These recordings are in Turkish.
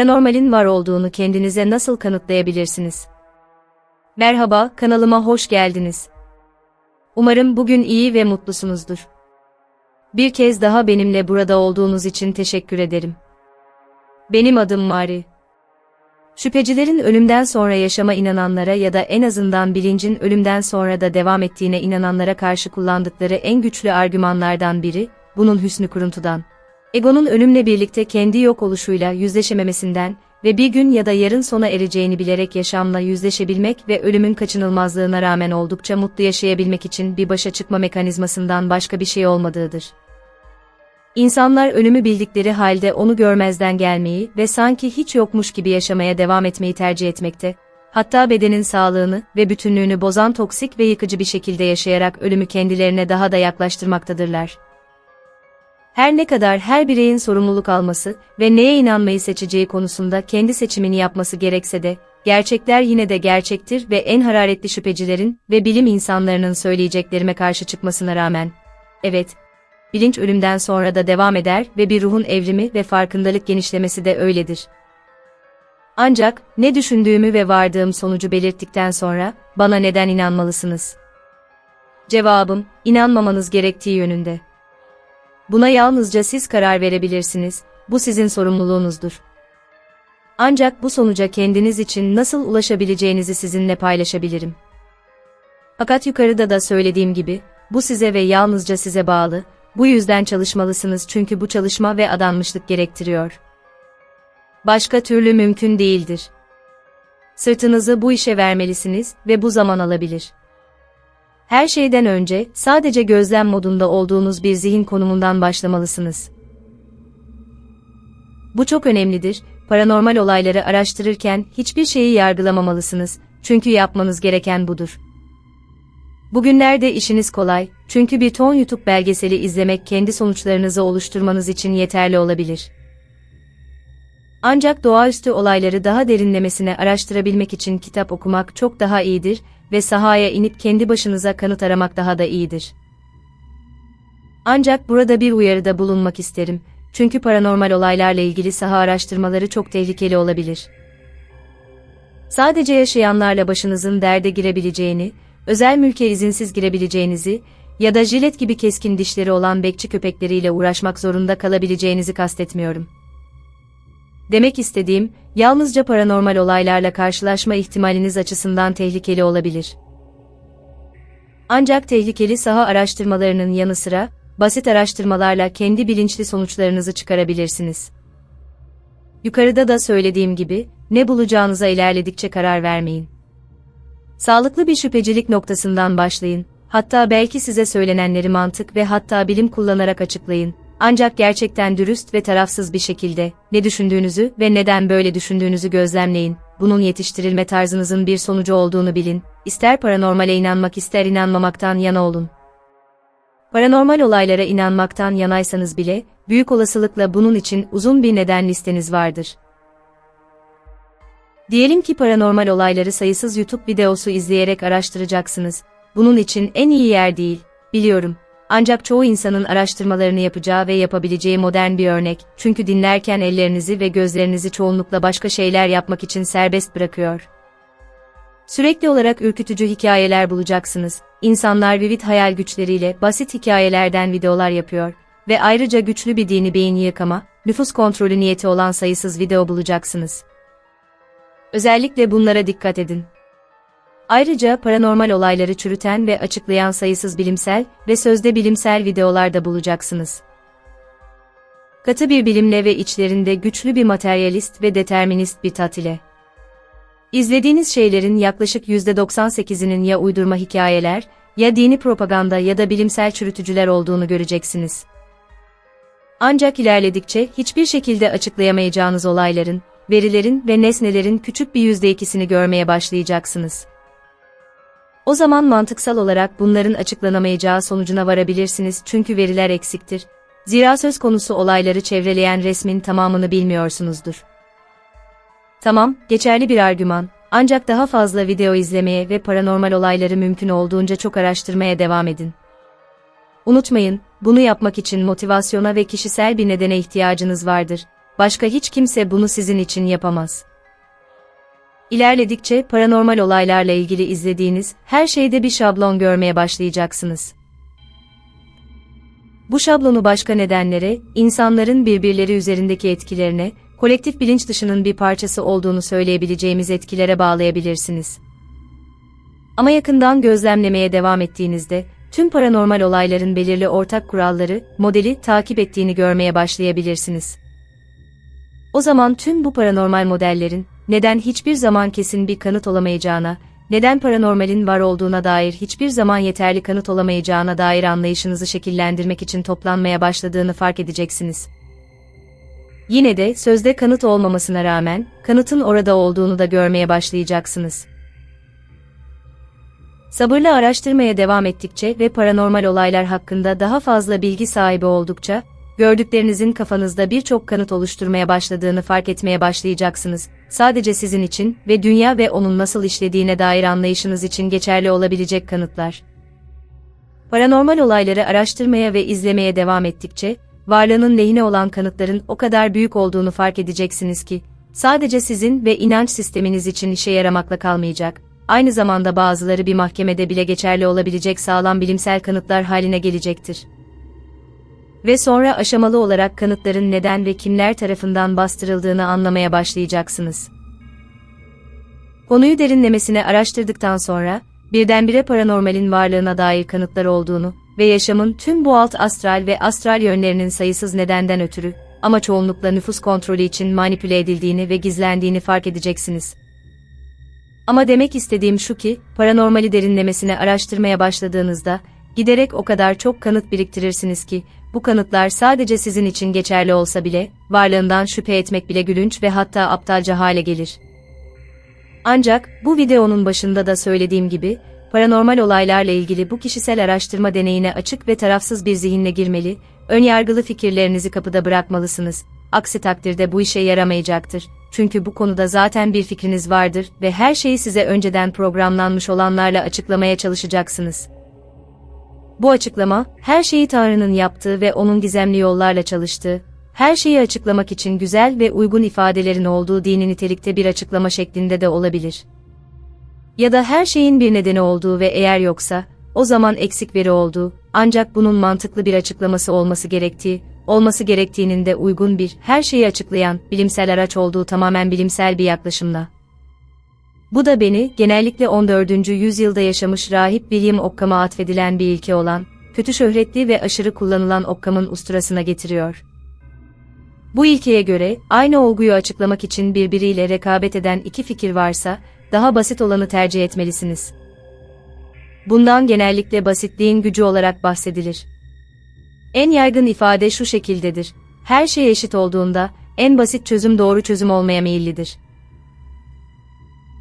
Paranormalin var olduğunu kendinize nasıl kanıtlayabilirsiniz? Merhaba, kanalıma hoş geldiniz. Umarım bugün iyi ve mutlusunuzdur. Bir kez daha benimle burada olduğunuz için teşekkür ederim. Benim adım Mari. Şüphecilerin ölümden sonra yaşama inananlara ya da en azından bilincin ölümden sonra da devam ettiğine inananlara karşı kullandıkları en güçlü argümanlardan biri, bunun hüsnü kuruntudan. Egonun ölümle birlikte kendi yok oluşuyla yüzleşememesinden ve bir gün ya da yarın sona ereceğini bilerek yaşamla yüzleşebilmek ve ölümün kaçınılmazlığına rağmen oldukça mutlu yaşayabilmek için bir başa çıkma mekanizmasından başka bir şey olmadığıdır. İnsanlar ölümü bildikleri halde onu görmezden gelmeyi ve sanki hiç yokmuş gibi yaşamaya devam etmeyi tercih etmekte, hatta bedenin sağlığını ve bütünlüğünü bozan toksik ve yıkıcı bir şekilde yaşayarak ölümü kendilerine daha da yaklaştırmaktadırlar. Her ne kadar her bireyin sorumluluk alması ve neye inanmayı seçeceği konusunda kendi seçimini yapması gerekse de, gerçekler yine de gerçektir ve en hararetli şüphecilerin ve bilim insanlarının söyleyeceklerime karşı çıkmasına rağmen, evet, bilinç ölümden sonra da devam eder ve bir ruhun evrimi ve farkındalık genişlemesi de öyledir. Ancak, ne düşündüğümü ve vardığım sonucu belirttikten sonra, bana neden inanmalısınız? Cevabım, inanmamanız gerektiği yönünde. Buna yalnızca siz karar verebilirsiniz, bu sizin sorumluluğunuzdur. Ancak bu sonuca kendiniz için nasıl ulaşabileceğinizi sizinle paylaşabilirim. Fakat yukarıda da söylediğim gibi, bu size ve yalnızca size bağlı, bu yüzden çalışmalısınız çünkü bu çalışma ve adanmışlık gerektiriyor. Başka türlü mümkün değildir. Sırtınızı bu işe vermelisiniz ve bu zaman alabilir. Her şeyden önce sadece gözlem modunda olduğunuz bir zihin konumundan başlamalısınız. Bu çok önemlidir. Paranormal olayları araştırırken hiçbir şeyi yargılamamalısınız. Çünkü yapmanız gereken budur. Bugünlerde işiniz kolay, çünkü bir ton YouTube belgeseli izlemek kendi sonuçlarınızı oluşturmanız için yeterli olabilir. Ancak doğaüstü olayları daha derinlemesine araştırabilmek için kitap okumak çok daha iyidir ve sahaya inip kendi başınıza kanıt aramak daha da iyidir. Ancak burada bir uyarıda bulunmak isterim. Çünkü paranormal olaylarla ilgili saha araştırmaları çok tehlikeli olabilir. Sadece yaşayanlarla başınızın derde girebileceğini, özel mülke izinsiz girebileceğinizi ya da jilet gibi keskin dişleri olan bekçi köpekleriyle uğraşmak zorunda kalabileceğinizi kastetmiyorum. Demek istediğim, yalnızca paranormal olaylarla karşılaşma ihtimaliniz açısından tehlikeli olabilir. Ancak tehlikeli saha araştırmalarının yanı sıra, basit araştırmalarla kendi bilinçli sonuçlarınızı çıkarabilirsiniz. Yukarıda da söylediğim gibi, ne bulacağınıza ilerledikçe karar vermeyin. Sağlıklı bir şüphecilik noktasından başlayın, hatta belki size söylenenleri mantık ve hatta bilim kullanarak açıklayın, ancak gerçekten dürüst ve tarafsız bir şekilde ne düşündüğünüzü ve neden böyle düşündüğünüzü gözlemleyin. Bunun yetiştirilme tarzınızın bir sonucu olduğunu bilin. İster paranormale inanmak ister inanmamaktan yana olun. Paranormal olaylara inanmaktan yanaysanız bile büyük olasılıkla bunun için uzun bir neden listeniz vardır. Diyelim ki paranormal olayları sayısız YouTube videosu izleyerek araştıracaksınız. Bunun için en iyi yer değil, biliyorum. Ancak çoğu insanın araştırmalarını yapacağı ve yapabileceği modern bir örnek, çünkü dinlerken ellerinizi ve gözlerinizi çoğunlukla başka şeyler yapmak için serbest bırakıyor. Sürekli olarak ürkütücü hikayeler bulacaksınız. İnsanlar vivid hayal güçleriyle basit hikayelerden videolar yapıyor ve ayrıca güçlü bir dini beyin yıkama, nüfus kontrolü niyeti olan sayısız video bulacaksınız. Özellikle bunlara dikkat edin. Ayrıca paranormal olayları çürüten ve açıklayan sayısız bilimsel ve sözde bilimsel videolar da bulacaksınız. Katı bir bilimle ve içlerinde güçlü bir materyalist ve determinist bir tat ile. İzlediğiniz şeylerin yaklaşık %98'inin ya uydurma hikayeler, ya dini propaganda ya da bilimsel çürütücüler olduğunu göreceksiniz. Ancak ilerledikçe hiçbir şekilde açıklayamayacağınız olayların, verilerin ve nesnelerin küçük bir yüzde ikisini görmeye başlayacaksınız. O zaman mantıksal olarak bunların açıklanamayacağı sonucuna varabilirsiniz çünkü veriler eksiktir. Zira söz konusu olayları çevreleyen resmin tamamını bilmiyorsunuzdur. Tamam, geçerli bir argüman. Ancak daha fazla video izlemeye ve paranormal olayları mümkün olduğunca çok araştırmaya devam edin. Unutmayın, bunu yapmak için motivasyona ve kişisel bir nedene ihtiyacınız vardır. başka hiç kimse bunu sizin için yapamaz. İlerledikçe paranormal olaylarla ilgili izlediğiniz her şeyde bir şablon görmeye başlayacaksınız. Bu şablonu başka nedenlere, insanların birbirleri üzerindeki etkilerine, kolektif bilinç dışının bir parçası olduğunu söyleyebileceğimiz etkilere bağlayabilirsiniz. Ama yakından gözlemlemeye devam ettiğinizde, tüm paranormal olayların belirli ortak kuralları, modeli takip ettiğini görmeye başlayabilirsiniz. O zaman tüm bu paranormal modellerin, neden hiçbir zaman kesin bir kanıt olamayacağına, neden paranormalin var olduğuna dair hiçbir zaman yeterli kanıt olamayacağına dair anlayışınızı şekillendirmek için toplanmaya başladığını fark edeceksiniz. Yine de sözde kanıt olmamasına rağmen, kanıtın orada olduğunu da görmeye başlayacaksınız. Sabırla araştırmaya devam ettikçe ve paranormal olaylar hakkında daha fazla bilgi sahibi oldukça, gördüklerinizin kafanızda birçok kanıt oluşturmaya başladığını fark etmeye başlayacaksınız. Sadece sizin için ve dünya ve onun nasıl işlediğine dair anlayışınız için geçerli olabilecek kanıtlar. Paranormal olayları araştırmaya ve izlemeye devam ettikçe, varlığının lehine olan kanıtların o kadar büyük olduğunu fark edeceksiniz ki, sadece sizin ve inanç sisteminiz için işe yaramakla kalmayacak, aynı zamanda bazıları bir mahkemede bile geçerli olabilecek sağlam bilimsel kanıtlar haline gelecektir. Ve sonra aşamalı olarak kanıtların neden ve kimler tarafından bastırıldığını anlamaya başlayacaksınız. Konuyu derinlemesine araştırdıktan sonra, birdenbire paranormalin varlığına dair kanıtlar olduğunu ve yaşamın tüm bu alt astral ve astral yönlerinin sayısız nedenden ötürü, ama çoğunlukla nüfus kontrolü için manipüle edildiğini ve gizlendiğini fark edeceksiniz. Ama demek istediğim şu ki, paranormali derinlemesine araştırmaya başladığınızda, giderek o kadar çok kanıt biriktirirsiniz ki, bu kanıtlar sadece sizin için geçerli olsa bile, varlığından şüphe etmek bile gülünç ve hatta aptalca hale gelir. Ancak, bu videonun başında da söylediğim gibi, paranormal olaylarla ilgili bu kişisel araştırma deneyine açık ve tarafsız bir zihinle girmeli, önyargılı fikirlerinizi kapıda bırakmalısınız. Aksi takdirde bu işe yaramayacaktır. Çünkü bu konuda zaten bir fikriniz vardır ve her şeyi size önceden programlanmış olanlarla açıklamaya çalışacaksınız. Bu açıklama, her şeyi Tanrı'nın yaptığı ve onun gizemli yollarla çalıştığı, her şeyi açıklamak için güzel ve uygun ifadelerin olduğu dini nitelikte bir açıklama şeklinde de olabilir. Ya da her şeyin bir nedeni olduğu ve eğer yoksa, o zaman eksik veri olduğu, ancak bunun mantıklı bir açıklaması olması gerektiği, olması gerektiğinin de uygun bir, her şeyi açıklayan, bilimsel araç olduğu tamamen bilimsel bir yaklaşımla. Bu da beni, genellikle 14. yüzyılda yaşamış rahip William Occam'a atfedilen bir ilke olan, kötü şöhretli ve aşırı kullanılan Occam'ın usturasına getiriyor. Bu ilkeye göre, aynı olguyu açıklamak için birbiriyle rekabet eden iki fikir varsa, daha basit olanı tercih etmelisiniz. Bundan genellikle basitliğin gücü olarak bahsedilir. En yaygın ifade şu şekildedir. Her şey eşit olduğunda, en basit çözüm doğru çözüm olmaya meyillidir.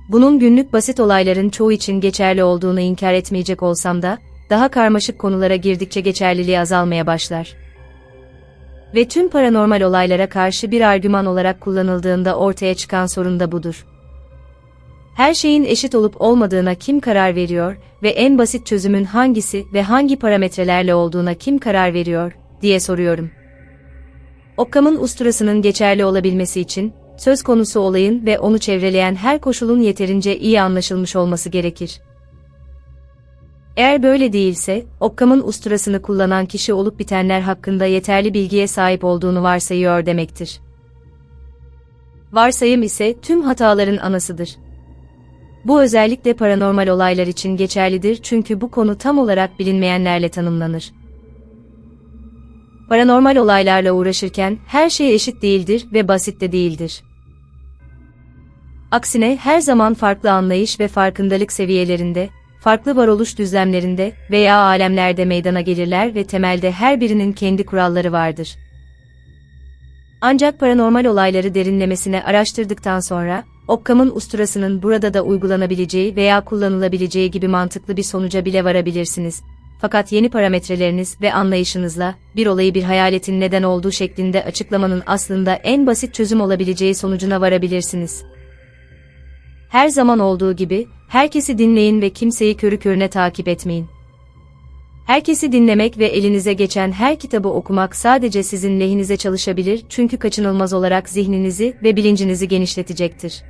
Bunun günlük basit olayların çoğu için geçerli olduğunu inkar etmeyecek olsam da, daha karmaşık konulara girdikçe geçerliliği azalmaya başlar. Ve tüm paranormal olaylara karşı bir argüman olarak kullanıldığında ortaya çıkan sorun da budur. Her şeyin eşit olup olmadığına kim karar veriyor ve en basit çözümün hangisi ve hangi parametrelerle olduğuna kim karar veriyor diye soruyorum. Occam'ın usturasının geçerli olabilmesi için söz konusu olayın ve onu çevreleyen her koşulun yeterince iyi anlaşılmış olması gerekir. Eğer böyle değilse, Occam'ın usturasını kullanan kişi olup bitenler hakkında yeterli bilgiye sahip olduğunu varsayıyor demektir. Varsayım ise tüm hataların anasıdır. Bu özellikle paranormal olaylar için geçerlidir çünkü bu konu tam olarak bilinmeyenlerle tanımlanır. Paranormal olaylarla uğraşırken her şey eşit değildir ve basit de değildir. Aksine her zaman farklı anlayış ve farkındalık seviyelerinde, farklı varoluş düzlemlerinde veya alemlerde meydana gelirler ve temelde her birinin kendi kuralları vardır. Ancak paranormal olayları derinlemesine araştırdıktan sonra, Occam'ın usturasının burada da uygulanabileceği veya kullanılabileceği gibi mantıklı bir sonuca bile varabilirsiniz. Fakat yeni parametreleriniz ve anlayışınızla, bir olayı bir hayaletin neden olduğu şeklinde açıklamanın aslında en basit çözüm olabileceği sonucuna varabilirsiniz. Her zaman olduğu gibi, herkesi dinleyin ve kimseyi körü körüne takip etmeyin. Herkesi dinlemek ve elinize geçen her kitabı okumak sadece sizin lehinize çalışabilir çünkü kaçınılmaz olarak zihninizi ve bilincinizi genişletecektir.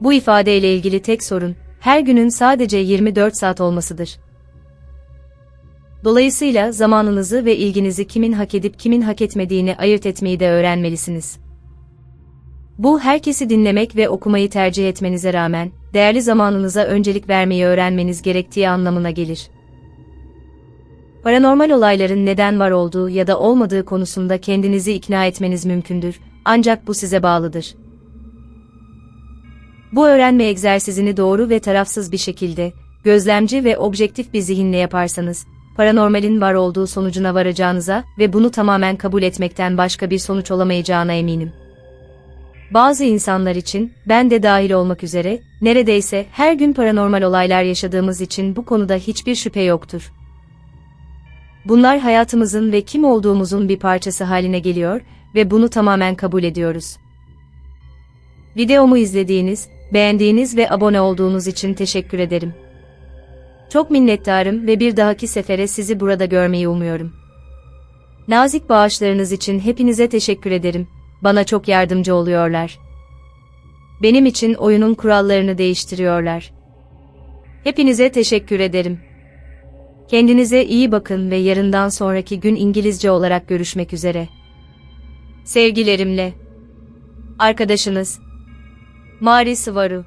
Bu ifadeyle ilgili tek sorun, her günün sadece 24 saat olmasıdır. Dolayısıyla zamanınızı ve ilginizi kimin hak edip kimin hak etmediğini ayırt etmeyi de öğrenmelisiniz. Bu herkesi dinlemek ve okumayı tercih etmenize rağmen, değerli zamanınıza öncelik vermeyi öğrenmeniz gerektiği anlamına gelir. Paranormal olayların neden var olduğu ya da olmadığı konusunda kendinizi ikna etmeniz mümkündür, ancak bu size bağlıdır. Bu öğrenme egzersizini doğru ve tarafsız bir şekilde, gözlemci ve objektif bir zihinle yaparsanız, paranormalin var olduğu sonucuna varacağınıza ve bunu tamamen kabul etmekten başka bir sonuç olamayacağına eminim. Bazı insanlar için, ben de dahil olmak üzere, neredeyse her gün paranormal olaylar yaşadığımız için bu konuda hiçbir şüphe yoktur. Bunlar hayatımızın ve kim olduğumuzun bir parçası haline geliyor ve bunu tamamen kabul ediyoruz. Videomu izlediğiniz, beğendiğiniz ve abone olduğunuz için teşekkür ederim. Çok minnettarım ve bir dahaki sefere sizi burada görmeyi umuyorum. Nazik bağışlarınız için hepinize teşekkür ederim. Bana çok yardımcı oluyorlar. Benim için oyunun kurallarını değiştiriyorlar. Hepinize teşekkür ederim. Kendinize iyi bakın ve yarından sonraki gün İngilizce olarak görüşmek üzere. Sevgilerimle. Arkadaşınız Mari Sıvaru